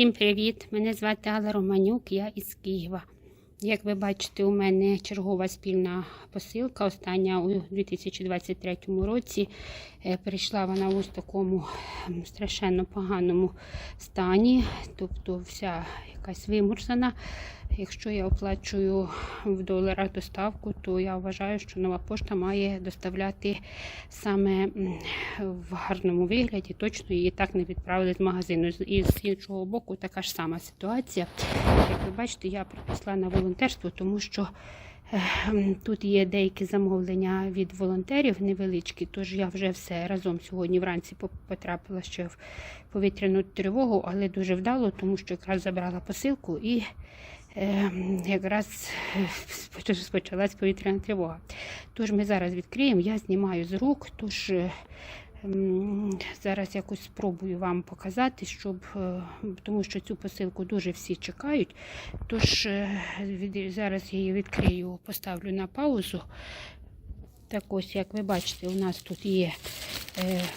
Всім привіт! Мене звати Алла Романюк, я із Києва. Як ви бачите, у мене чергова спільна посилка, остання у 2023 році. Е, Прийшла вона у такому страшенно поганому стані, тобто вся якась вимурзана. Якщо я оплачую в доларах доставку, то я вважаю, що нова пошта має доставляти саме в гарному вигляді. Точно її так не відправили з магазину. І з іншого боку, така ж сама ситуація. Як ви бачите, я приписала на волонтерство, тому що тут є деякі замовлення від волонтерів невеличкі, тож я вже все разом сьогодні вранці потрапила ще в повітряну тривогу, але дуже вдало, тому що якраз забрала посилку і якраз е, почалась повітряна тривога. Тож ми зараз відкриємо, я знімаю з рук, тож е, зараз якось спробую вам показати, щоб, е, тому що цю посилку дуже всі чекають. Тож зараз я її відкрию, поставлю на паузу. Так ось, як ви бачите, у нас тут є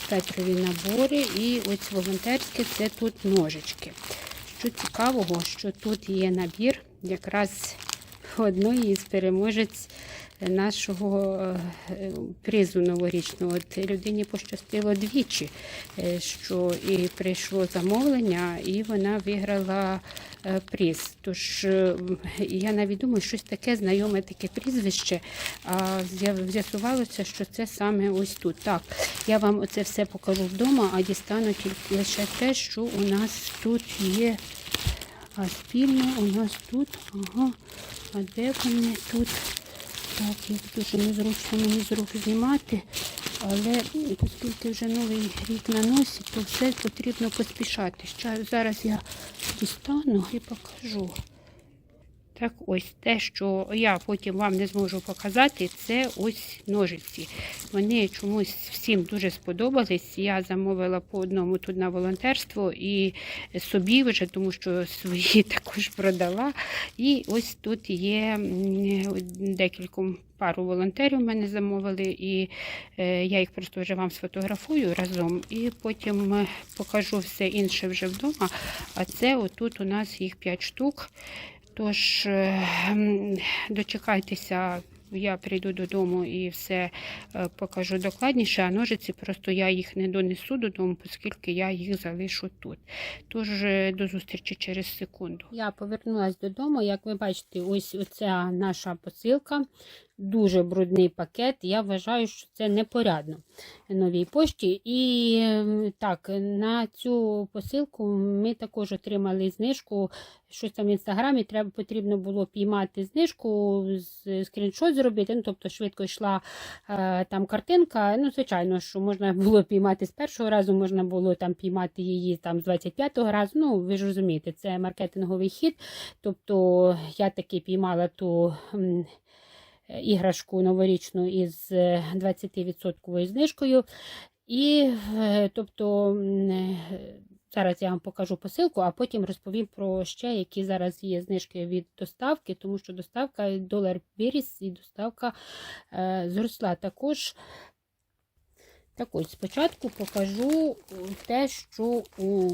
петрові набори і ось волонтерське це тут ножички. Що цікавого, що тут є набір якраз одної із переможець нашого е, призу новорічного. От людині пощастило двічі, е, що і прийшло замовлення, і вона виграла е, приз. Тож я навіть думаю, щось таке знайоме таке прізвище. А з'ясувалося, що це саме ось тут. Так, я вам оце все покажу вдома, а дістану тільки лише те, що у нас тут є. А спільно у нас тут, ага, а де вони тут? Так, як дуже незручно мені з рук знімати, але оскільки вже новий рік на носі, то все потрібно поспішати. Зараз я дістану і покажу. Так ось те, що я потім вам не зможу показати, це ось ножиці. Вони чомусь всім дуже сподобались. Я замовила по одному тут на волонтерство і собі вже, тому що свої також продала. І ось тут є декілька пару волонтерів мене замовили, і е, я їх просто вже вам сфотографую разом, і потім е, покажу все інше вже вдома. А це отут у нас їх 5 штук. Тож е, дочекайтеся, я прийду додому і все е, покажу докладніше, а ножиці просто я їх не донесу додому, оскільки я їх залишу тут. Тож е, до зустрічі через секунду. Я повернулася додому. Як ви бачите, ось оця наша посилка. Дуже брудний пакет. Я вважаю, що це непорядно новій пошті. І ем, так, на цю посилку ми також отримали знижку. Щось там в інстаграмі треба потрібно було піймати знижку, скріншот зробити. Ну, тобто швидко йшла е, там картинка. Ну, звичайно, що можна було піймати з першого разу, можна було там піймати її там з 25-го разу. Ну, ви ж розумієте, це маркетинговий хід. Тобто я таки піймала ту. М, іграшку новорічну із е, 20% знижкою. І е, тобто е, зараз я вам покажу посилку, а потім розповім про ще, які зараз є знижки від доставки, тому що доставка долар виріс і доставка е, зросла також. Так ось спочатку покажу те, що у,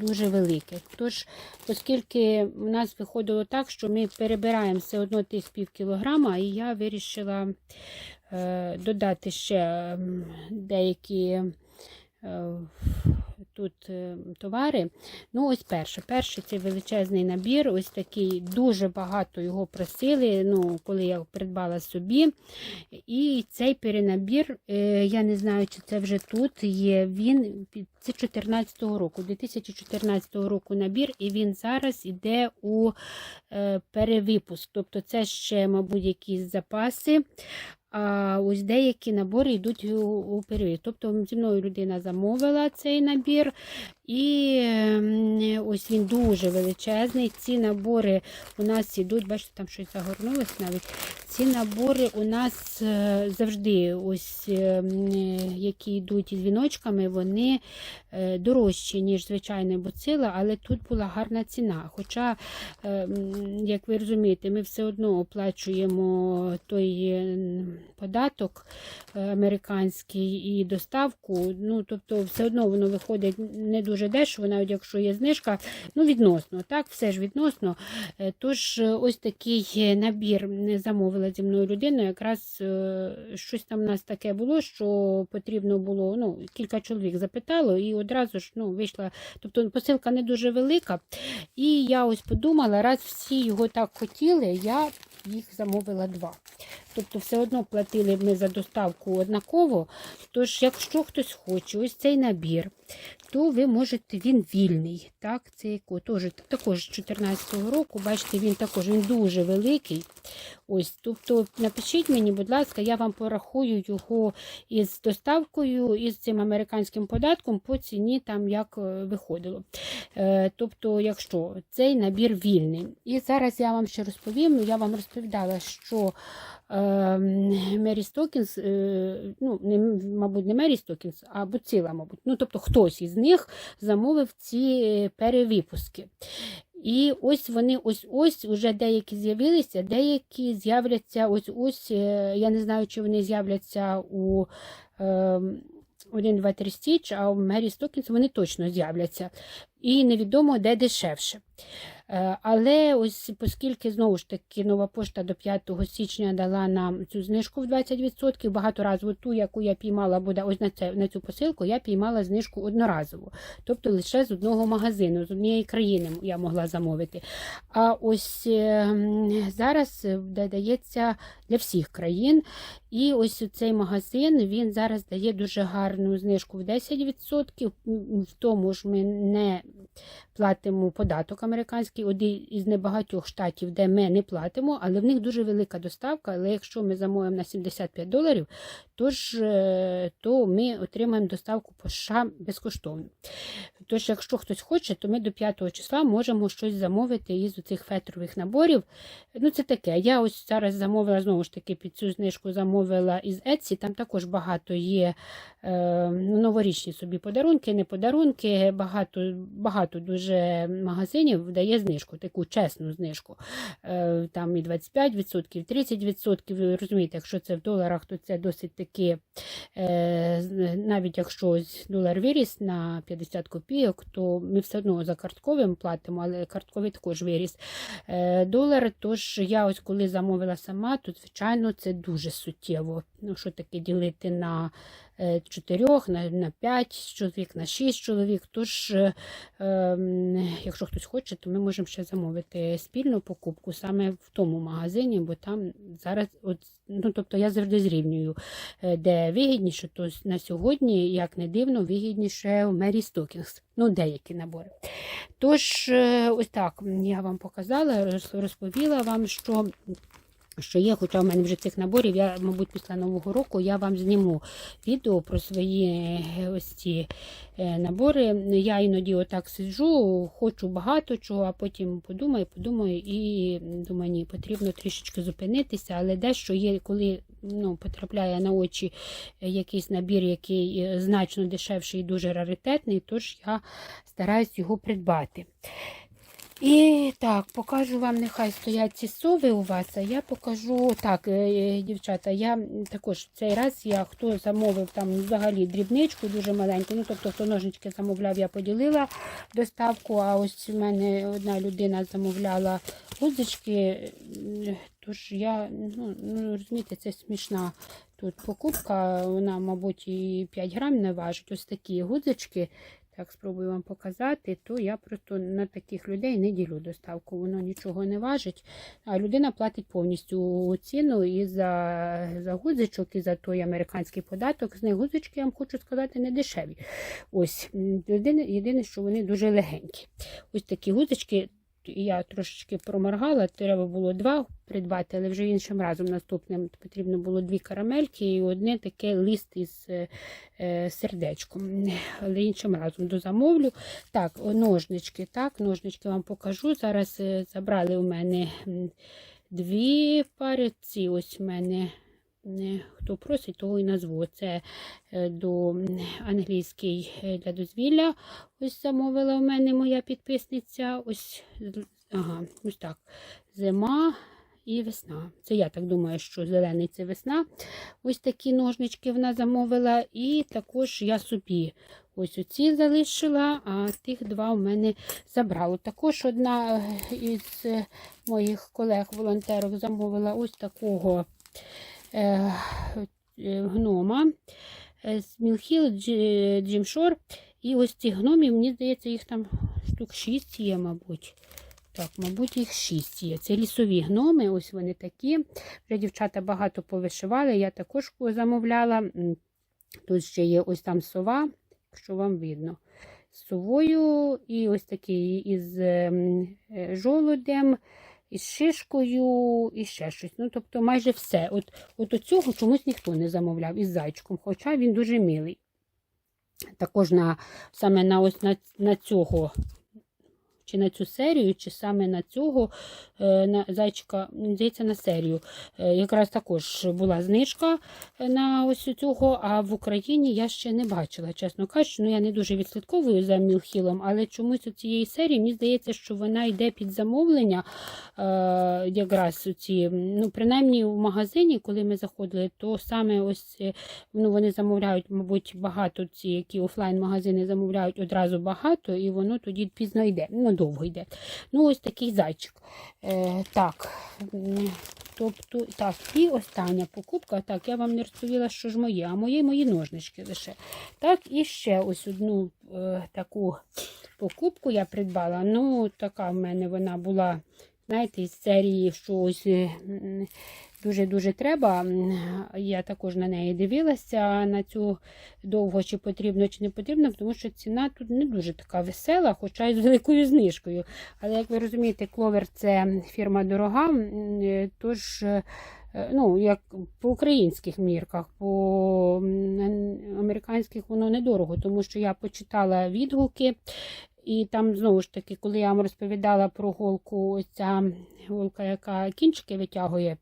дуже велике. Тож, оскільки в нас виходило так, що ми перебираємо все одно тих пів кілограма, і я вирішила е, додати ще деякі е, тут е, товари. Ну, ось перше. Перший це величезний набір. Ось такий, дуже багато його просили, ну, коли я придбала собі. І цей перенабір, е, я не знаю, чи це вже тут є. Він це 14-го року, 2014 року набір, і він зараз іде у е, перевипуск. Тобто це ще, мабуть, якісь запаси. А ось деякі набори йдуть у, період. Тобто зі мною людина замовила цей набір, і ось він дуже величезний. Ці набори у нас ідуть, бачите, там щось загорнулось навіть. ці набори у нас е, завжди, ось е, які йдуть із віночками, вони е, дорожчі, ніж звичайна буцила, але тут була гарна ціна. Хоча, як ви розумієте, ми все одно оплачуємо той податок американський і доставку. Ну, тобто, все одно воно виходить не дуже дешево, навіть якщо є знижка, ну відносно, так, все ж відносно. Е, Тож, е, ось такий е, набір не замовила зі мною людина. Якраз щось там у нас таке було, що потрібно було. Ну, кілька чоловік запитало, і одразу ж ну, вийшла. Тобто посилка не дуже велика. І я ось подумала, раз всі його так хотіли, я їх замовила два. Тобто, все одно платили ми за доставку однаково. Тож, якщо хтось хоче ось цей набір, то ви можете, він вільний. Так, це також з 14-го року. Бачите, він також він дуже великий. Ось, тобто, напишіть мені, будь ласка, я вам порахую його із доставкою, із цим американським податком по ціні, там як е, виходило. Е, тобто, якщо цей набір вільний. І зараз я вам ще розповім, я вам розповідала, що Мері Стокінс, е, ну, не, мабуть, не Мері Стокінс, а Буцила, мабуть. Ну, тобто хтось із них замовив ці перевипуски. І ось вони ось-ось вже деякі з'явилися, деякі з'являться ось-ось. е, Я не знаю, чи вони з'являться у е, 1, 2, 3 стіч, а у Мері Стокінс вони точно з'являться. І невідомо, де дешевше. Е, Але ось оскільки знову ж таки нова пошта до 5 січня дала нам цю знижку в 20%, багаторазову ту, яку я піймала, буде ось на це на цю посилку, я піймала знижку одноразово, тобто лише з одного магазину, з однієї країни я могла замовити. А ось е, зараз е, додається для всіх країн. І ось цей магазин він зараз дає дуже гарну знижку в 10%. В тому ж ми не платимо податок американський, один із небагатьох штатів, де ми не платимо, але в них дуже велика доставка. Але якщо ми замовимо на 75 доларів, тож, е, то ми отримаємо доставку по США безкоштовно. Тож, якщо хтось хоче, то ми до 5 числа можемо щось замовити із цих фетрових наборів. Ну, це таке. Я ось зараз замовила знову ж таки під цю знижку замовила із Etsy. Там також багато є е, ну, новорічні собі подарунки, не подарунки. Багато, багато дуже магазинів дає знижку, таку чесну знижку. Е, там і 25%, і 30%. Ви розумієте, якщо це в доларах, то це досить таки, е, навіть якщо долар виріс на 50 копійок, то ми все одно за картковим платимо, але картковий також виріс е, долар. Тож я ось коли замовила сама, то звичайно це дуже суттєво. Ну, що таке ділити на чотирьох, на, п'ять чоловік, на шість чоловік. Тож, е, ем, якщо хтось хоче, то ми можемо ще замовити спільну покупку саме в тому магазині, бо там зараз, от, ну тобто я завжди зрівнюю, е, де вигідніше, то на сьогодні, як не дивно, вигідніше в Мері Стокінгс. Ну, деякі набори. Тож, е, ось так я вам показала, роз- розповіла вам, що. Що є, хоча в мене вже цих наборів, я, мабуть, після Нового року я вам зніму відео про свої е, ось ці е, набори. Я іноді отак сиджу, хочу багато чого, а потім подумаю, подумаю і думаю, ні, потрібно трішечки зупинитися, але дещо є, коли ну, потрапляє на очі е, якийсь набір, який значно дешевший і дуже раритетний, тож я стараюсь його придбати. І так, покажу вам, нехай стоять ці сови у вас, а я покажу так, е, е, дівчата, я також цей раз я хто замовив там взагалі дрібничку, дуже маленьку, ну тобто хто ножнички замовляв, я поділила доставку, а ось у мене одна людина замовляла гузочки, тож я, ну, ну розумієте, це смішна тут покупка, вона, мабуть, і 5 грам не важить, ось такі гузочки. Так, спробую вам показати, то я просто на таких людей не ділю доставку, воно нічого не важить. А людина платить повністю ціну і за, за гудзичок, і за той американський податок. З них гудзички, я вам хочу сказати, не дешеві. Ось, єдине, що вони дуже легенькі. Ось такі гудзички. Я трошечки проморгала, треба було два придбати, але вже іншим разом наступним потрібно було дві карамельки і одне таке лист із е, е, сердечком. Але іншим разом дозамовлю. Так, ножнички, так, ножнички вам покажу. Зараз е, забрали у мене дві пари. Ці ось в мене. Хто просить, того і назву. Це е, до англійський е, для дозвілля. Ось замовила в мене моя підписниця. Ось, ага, ось так. Зима і весна. Це я так думаю, що зелений це весна. Ось такі ножнички вона замовила. І також я собі ось оці залишила, а тих два в мене забрала. Також одна е, із моїх колег-волонтерок замовила ось такого гнома е, Мілхіл Джим Шор. І ось ці гномів, мені здається, їх там штук 6 є, мабуть. Так, мабуть, їх 6 є. Це лісові гноми, ось вони такі. Вже дівчата багато повишивали, я також замовляла. Тут ще є ось там сова, якщо вам видно. З совою, і ось такий із ем, е, жолудем, із шишкою, і ще щось. Ну, тобто майже все. От, от цього чомусь ніхто не замовляв із зайчиком, хоча він дуже милий. Також на, саме на, ось на, на цього, чи на цю серію, чи саме на цього е, на зайчика, здається, на серію. Е, якраз також була знижка е, на ось цього, а в Україні я ще не бачила, чесно кажучи. Ну, я не дуже відслідковую за Мілхілом, але чомусь у цієї серії мені здається, що вона йде під замовлення. Якраз ці, ну, принаймні в магазині, коли ми заходили, то саме ось ну, вони замовляють, мабуть, багато ці, які офлайн-магазини замовляють одразу багато, і воно тоді пізно йде, ну, довго йде. Ну, ось такий зайчик. Е, так, тобто, так, і остання покупка. Так, я вам не розповіла, що ж моє, а мої мої ножнички лише. Так, і ще ось одну е, таку покупку я придбала. Ну, така в мене вона була, знаєте, із серії, що ось е, дуже-дуже треба. Я також на неї дивилася на цю довго, чи потрібно, чи не потрібно, тому що ціна тут не дуже така весела, хоча й з великою знижкою. Але, як ви розумієте, кловер це фірма дорога, е, тож. е, Ну, як по українських мірках, по американських воно недорого, тому що я почитала відгуки, і там знову ж таки, коли я вам розповідала про голку, ця голка, яка кінчики витягує,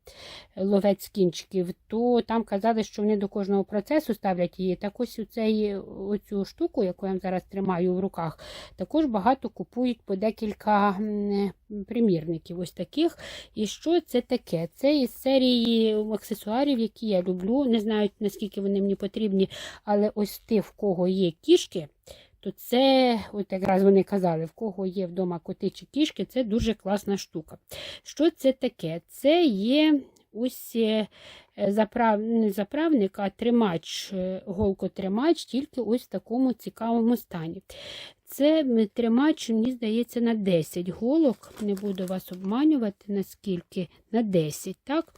ловець кінчиків, то там казали, що вони до кожного процесу ставлять її. Так ось у цей, оцю штуку, яку я вам зараз тримаю в руках, також багато купують по декілька примірників. Ось таких. І що це таке? Це із серії аксесуарів, які я люблю. Не знаю, наскільки вони мені потрібні, але ось ти, в кого є кішки. То це, от якраз вони казали, в кого є вдома коти чи кішки, це дуже класна штука. Що це таке? Це є ось е, заправ... не заправник, а тримач, е, голкотримач, тільки ось в такому цікавому стані. Це тримач, мені здається, на 10 голок. Не буду вас обманювати, наскільки на 10, так?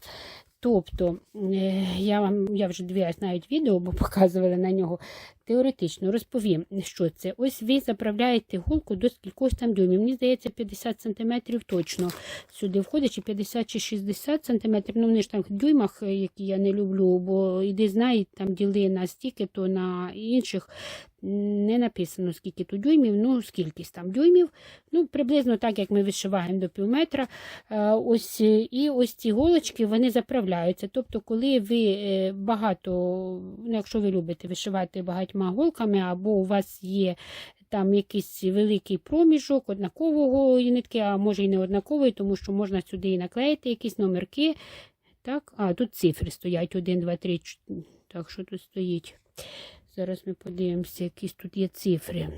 Тобто, е, я вам я вже дивилась навіть відео, бо показували на нього. Теоретично розповім, що це. Ось ви заправляєте голку до скількось там дюймів. Мені здається, 50 см точно сюди входить, чи 50 чи 60 см. Ну, вони ж там в дюймах, е, які я не люблю, бо іди знай, там діли на стільки, то на інших не написано, скільки тут дюймів, ну, скількись там дюймів. Ну, приблизно так, як ми вишиваємо до пів метра. Е, Ось, е, і ось ці голочки вони заправляються. Тобто, коли ви е, багато, ну, якщо ви любите вишивати багатьма голками, або у вас є там якийсь великий проміжок однакового нитки, а може і не однакової, тому що можна сюди і наклеїти якісь номерки. Так, а тут цифри стоять 1, 2, 3, 4. Так, що тут стоїть? Зараз ми подивимося, якісь тут є цифри.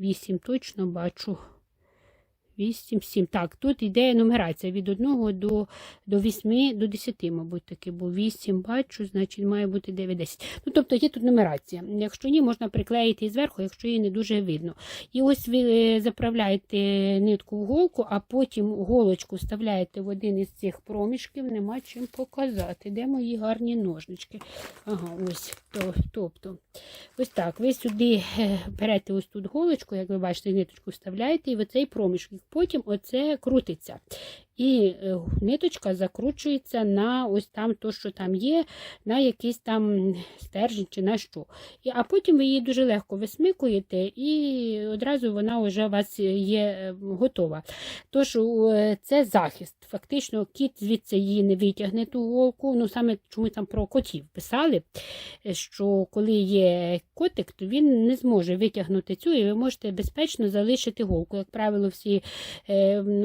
8 точно бачу. 8, 7. Так, тут йде нумерація від 1 до, до 8, до 10, мабуть, таки, бо 8 бачу, значить має бути 9, 10. Ну, тобто є тут нумерація. Якщо ні, можна приклеїти і зверху, якщо її не дуже видно. І ось ви е, заправляєте нитку в голку, а потім голочку вставляєте в один із цих проміжків, нема чим показати. Де мої гарні ножнички? Ага, ось. То, тобто, ось так. Ви сюди е, берете ось тут голочку, як ви бачите, ниточку вставляєте, і в цей проміжок. Потім оце крутиться. І е, ниточка закручується на ось там то, що там є, на якийсь там стержень чи на що. А потім ви її дуже легко висмикуєте, і одразу вона вже у вас є е, готова. Тож е, це захист. Фактично, кіт звідси її не витягне ту голку. Ну саме чому там про котів писали, що коли є котик, то він не зможе витягнути цю, і ви можете безпечно залишити голку. Як правило, всі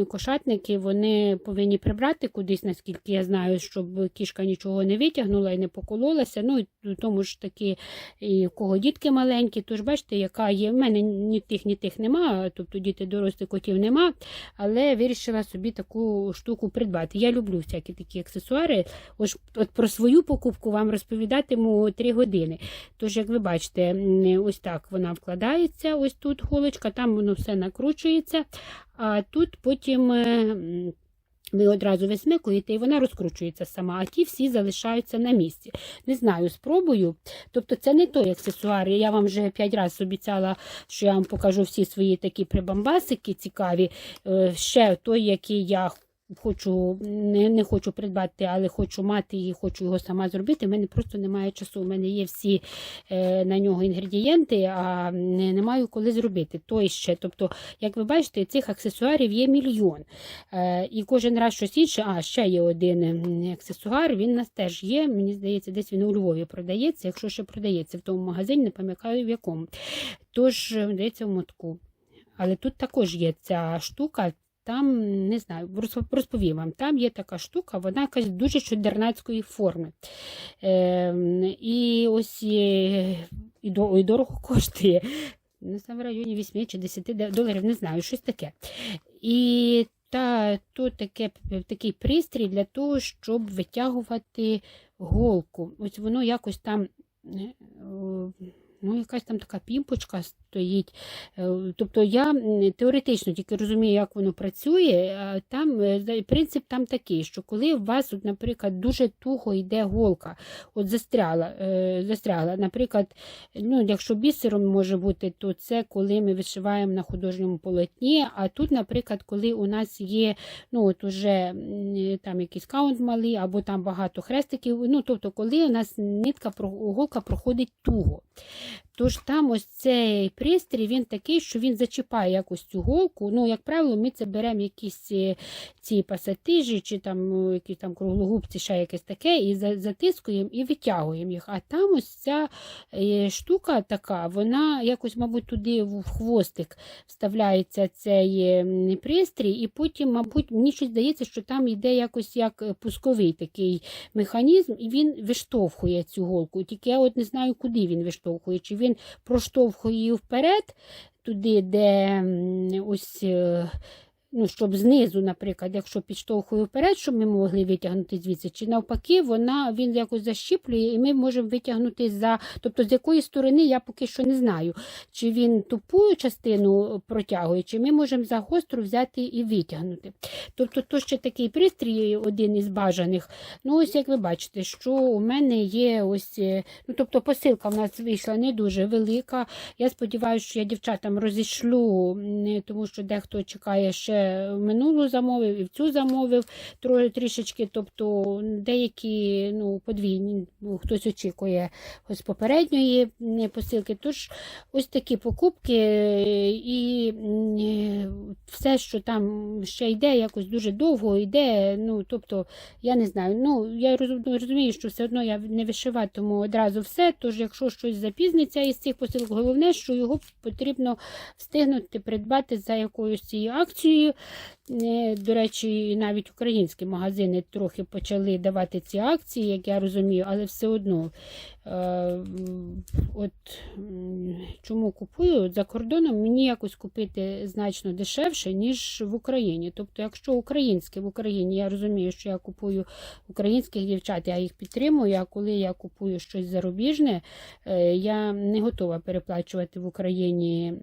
кошатники вони повинні прибрати кудись, наскільки я знаю, щоб кішка нічого не витягнула і не покололася. Ну і тому ж таки, і в кого дітки маленькі, тож бачите, яка є. В мене ні тих, ні тих нема, тобто діти дорослих котів нема, але вирішила собі таку штуку придбати. Я люблю всякі такі аксесуари. Ось от про свою покупку вам розповідатиму 3 години. Тож, як ви бачите, ось так вона вкладається, ось тут голочка, там воно все накручується, а тут потім. Ви одразу висмикуєте, і вона розкручується сама, а ті всі залишаються на місці. Не знаю, спробую. Тобто це не той аксесуар. Я вам вже п'ять разів обіцяла, що я вам покажу всі свої такі прибамбасики цікаві. Е, Ще той, який я хочу, не, не хочу придбати, але хочу мати і хочу його сама зробити. У мене просто немає часу. У мене є всі е, на нього інгредієнти, а не, не маю коли зробити. Той ще. Тобто, як ви бачите, цих аксесуарів є мільйон. Е, і кожен раз щось інше. А, ще є один аксесуар, він у нас теж є. Мені здається, десь він у Львові продається. Якщо ще продається в тому магазині, не пам'ятаю в якому. Тож, здається, в мотку. Але тут також є ця штука. Там, не знаю, розповім вам, там є така штука, вона якась дуже чудернацької форми. Ем, і ось е, і, і дорого коштує. Не знаю, в районі 8 чи 10 доларів, не знаю, щось таке. І та, то таке, такий пристрій для того, щоб витягувати голку. Ось воно якось там. е, Ну, якась там така пімпочка стоїть. Е, Тобто я теоретично тільки розумію, як воно працює. а Там е, принцип там такий, що коли у вас, от, наприклад, дуже туго йде голка, от застряла, е, застрягла, наприклад, ну, якщо бісером може бути, то це коли ми вишиваємо на художньому полотні. А тут, наприклад, коли у нас є ну, от уже там якийсь каунт малий, або там багато хрестиків, ну, тобто, коли у нас нитка голка проходить туго. Тож там ось цей пристрій, він такий, що він зачіпає якось цю голку. Ну, як правило, ми це беремо якісь е, ці пасатижі, чи там ну, якісь там круглогубці, ще якесь таке, і затискуємо і витягуємо їх. А там ось ця е, штука така, вона якось, мабуть, туди в хвостик вставляється цей е, пристрій, і потім, мабуть, мені щось здається, що там йде якось як е, пусковий такий механізм, і він виштовхує цю голку. Тільки я от не знаю, куди він виштовхує, чи він проштовхує її вперед, туди, де ось. Ну, щоб знизу, наприклад, якщо підштовхує вперед, щоб ми могли витягнути звідси, чи навпаки, вона він якось защіплює, і ми можемо витягнути за. Тобто, з якої сторони я поки що не знаю, чи він тупу частину протягує, чи ми можемо за гостру взяти і витягнути. Тобто, то ще такий пристрій, один із бажаних. Ну, ось як ви бачите, що у мене є ось. е, Ну, тобто, посилка в нас вийшла не дуже велика. Я сподіваюся, що я дівчатам розішлю, тому що дехто чекає ще минулу замовив і в цю замовив трішечки. Тобто деякі ну, подвійні, ну, хтось очікує ось попередньої посилки. Тож ось такі покупки, і е, все, що там ще йде, якось дуже довго йде. Ну, тобто, я не знаю. Ну, я розумію, що все одно я не вишиватиму одразу все. Тож, якщо щось запізниться із цих посилок, головне, що його потрібно встигнути придбати за якоюсь цією акцією. Е, До речі, навіть українські магазини трохи почали давати ці акції, як я розумію, але все одно. е, От чому купую за кордоном, мені якось купити значно дешевше, ніж в Україні. Тобто, якщо українське в Україні, я розумію, що я купую українських дівчат, я їх підтримую. А коли я купую щось зарубіжне, е, я не готова переплачувати в Україні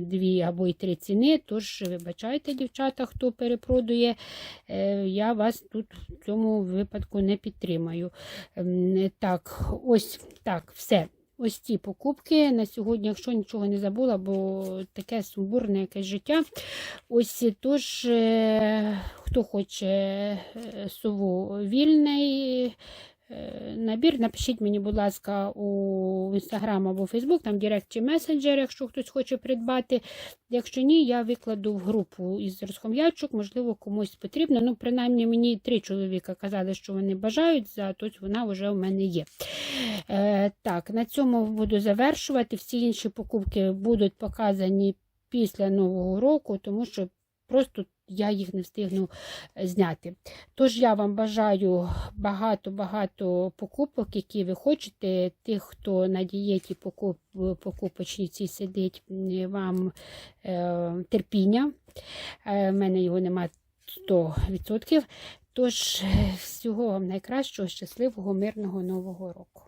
дві або й три ціни. Тож, вибачайте, дівчата, хто перепродує, е, я вас тут в цьому випадку не підтримаю. Ем, Так, ось так, все. ось ці покупки на сьогодні, якщо нічого не забула, бо таке сумбурне якесь життя. Ось тож, е, хто хоче е, сову вільний. Е, Набір, напишіть мені, будь ласка, у інстаграм або Фейсбук, там Директ чи месенджер, якщо хтось хоче придбати. Якщо ні, я викладу в групу із розхом'ячок, можливо, комусь потрібно. Ну, принаймні, мені три чоловіка казали, що вони бажають, за то вона вже у мене є. Е, так, на цьому буду завершувати. Всі інші покупки будуть показані після Нового року, тому що просто я їх не встигну е, зняти. Тож я вам бажаю багато-багато покупок, які ви хочете. Тих, хто на дієті покуп, покупочниці сидить, вам е, терпіння. Е, в мене його немає 100%. Тож, е, всього вам найкращого, щасливого, мирного нового року.